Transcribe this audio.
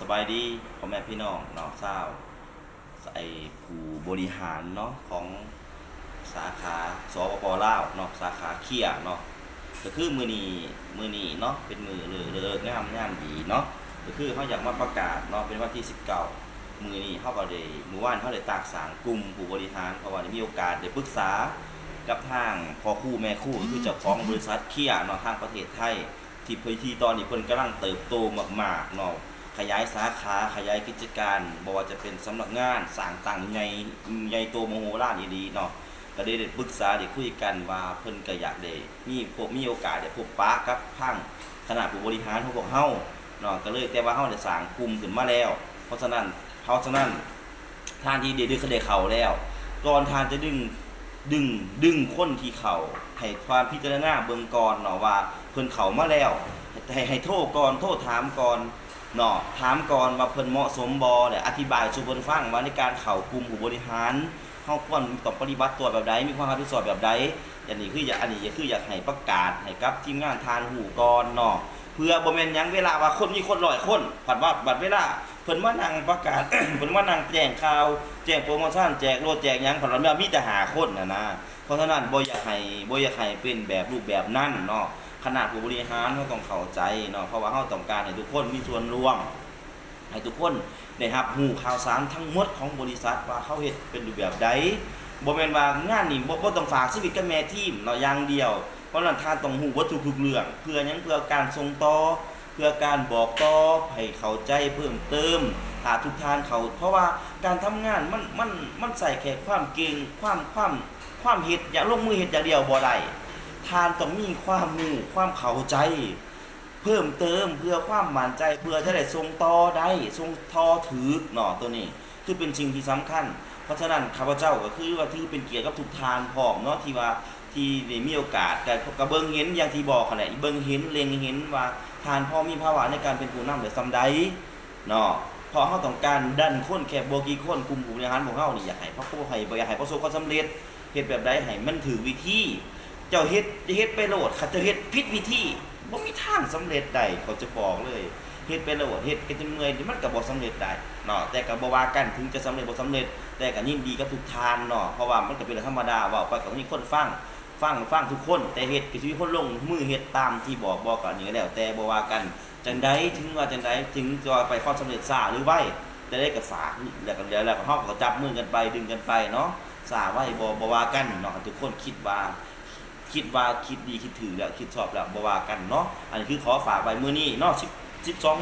สบายดีพ่อแม่พี่น้องน้องเศร้าวไอ้ผู้บริหารเนาะของสาขาสปปลาวเนาะสาขาเคียเนาะก็คือมือนีมือนีเนาะเป็นมือเลิกเลิกงามงามดีเนาะก็คือเขาอยากมาประกาศเนาะเป็นวันที่ 19 มือนี้เขาก็ได้มือว่านเขาได้ตากสางกลุ่มผู้บริหารเพราะว่าได้มีโอกาสได้ปรึกษากับทางพ่อคู่แม่คู่คือเจ้าของบริษัทเคียเนาะทางประเทศไทยที่พื้นที่ตอนนี้เพิ่นกำลังเติบโตมากๆเนาะ ขยายสาขาขยายกิจการบ่ว่าจะเป็นสำนักงานสร้างตังใหญ่ใหญ่โตมโหฬารอีหลีเนาะก็ได้ปรึกษาได้คุยกันว่าเพิ่นก็อยากได้มีพบมีโอกาสได้พบปะกับทางคณะผู้บริหารของพวกเฮาเนาะก็เลยแต่ว่าเฮาได้สร้างกลุ่มขึ้นมาแล้ว เพราะฉะนั้นเพราะฉะนั้นทานที่ได้ดึงเขาได้เข้าแล้วก่อนทานจะดึงดึงดึงคนที่เขาให้ความพิจารณาเบิ่งก่อนเนาะว่าเพิ่นเข้ามาแล้วให้ให้โทษก่อนโทษถามก่อน เนาะถามก่อนว่าเพิ่นเหมาะสมบ่และอธิบายสู่เพิ่นฟังว่าในการเข้ากลุ่มผู้บริหารเฮาควรต้องปฏิบัติตัวแบบใดมีความรับผิดชอบแบบใดอันนี้คืออยากอันนี้คืออยากให้ประกาศให้กับทีมงานทานหูก่อนเนาะเพื่อบ่แม่นหยังเวลาว่าคนมีคนร้อยคนผัดว่าบัดเวลาเพิ่นมานั่งประกาศ เพิ่นมานั่งแจ้งข่าวแจ้งโปรโมชั่นแจกรถแจกหยังผัดว่ามีแต่หาคนน่ะนะเพราะฉะนั้นบ่อยากให้บ่อยากให้เป็นแบบรูปแบบนั้นเนาะ ขนาดผู้บริหารเขาต้องเข้าใจเนาะเพราะว่าเขาต้องการให้ทุกคนมีส่วนร่วมให้ทุกคนได้รับหูข่าวสารทั้งหมดของบริษัทว่าเขาเฮ็ดเป็นรูปแบบใดบ่แม่นว่างานนี่บ่บ่ต้องฝากชีวิตกับแม่ทีมเนาะอย่างเดียว เพราะนั้นท่านต้องฮู้วัตถุทุกเรื่องเพื่อยังเพื่อการส่งต่อเพื่อการบอกต่อให้เข้าใจเพิ่มเติมถ้าทุกท่านเขาเพราะว่าการทำงานมันมันมันใส่แค่ความเก่งความความความเฮ็ดอย่างลงมือเฮ็ดอย่างเดียวบ่ได้ ทานต้องมีความรู้ความเข้าใจ เพิ่มเติมเพื่อความมั่นใจเพื่อจะได้ทรงต่อได้ทรงทอถือเนาะตัวนี้ คือเป็นสิ่งที่สำคัญ เพราะฉะนั้นข้าพเจ้าก็คือว่าที่เป็นเกียรติกับทุกทานพร้อมเนาะที่ว่าที่ได้มีโอกาสแต่กระเบิงเห็นอย่างที่บอกขนาดเบิงเห็นเล็งเห็นว่าทานพ่อมีภาวะในการเป็นผู้นำหรือซำใดเนาะเพราะเขาต้องการดันคนแค่บ่กี่คนกลุ่มผู้บริหารของเขานี่อยากให้พระผู้ให้บ่อยากให้ประสบความสำเร็จเฮ็ดแบบใดให้มันถือวิธี เจ้าเฮ็ดจะเฮ็ดไปโหลดเขาจะเฮ็ดผิดวิธีบ่มีทางสำเร็จได้เขาจะบอกเลยเฮ็ดไปโหลดเฮ็ดกันจนเมื่อยมันก็บ่สำเร็จได้เนาะแต่ก็บ่ว่ากันถึงจะสำเร็จบ่สำเร็จ แต่ก็ยินดีกับทุกทานเนาะเพราะว่ามันก็เป็นเรื่องธรรมดาเว้าไปก็มีคนฟังฟังฟังทุกคนแต่เฮ็ดก็สิมีคนลงมือเฮ็ดตามที่บอกบอกกันนี่แล้ว แต่บ่ว่ากันจังใดถึงว่าจังใดถึงจะไปความสำเร็จช้าหรือไวจะได้ก็ฝากแล้วก็แล้วก็เฮาก็จับมือกันไปดึงกันไปเนาะสาไว้บ่บ่ว่ากันเนาะทุกคนคิดว่า คิดว่าคิดดีคิดถือแล้วคิดชอบแล้วบว่ากันเนาะอันนี้คือขอฝากไว้มื้อนี้เนาะ10 12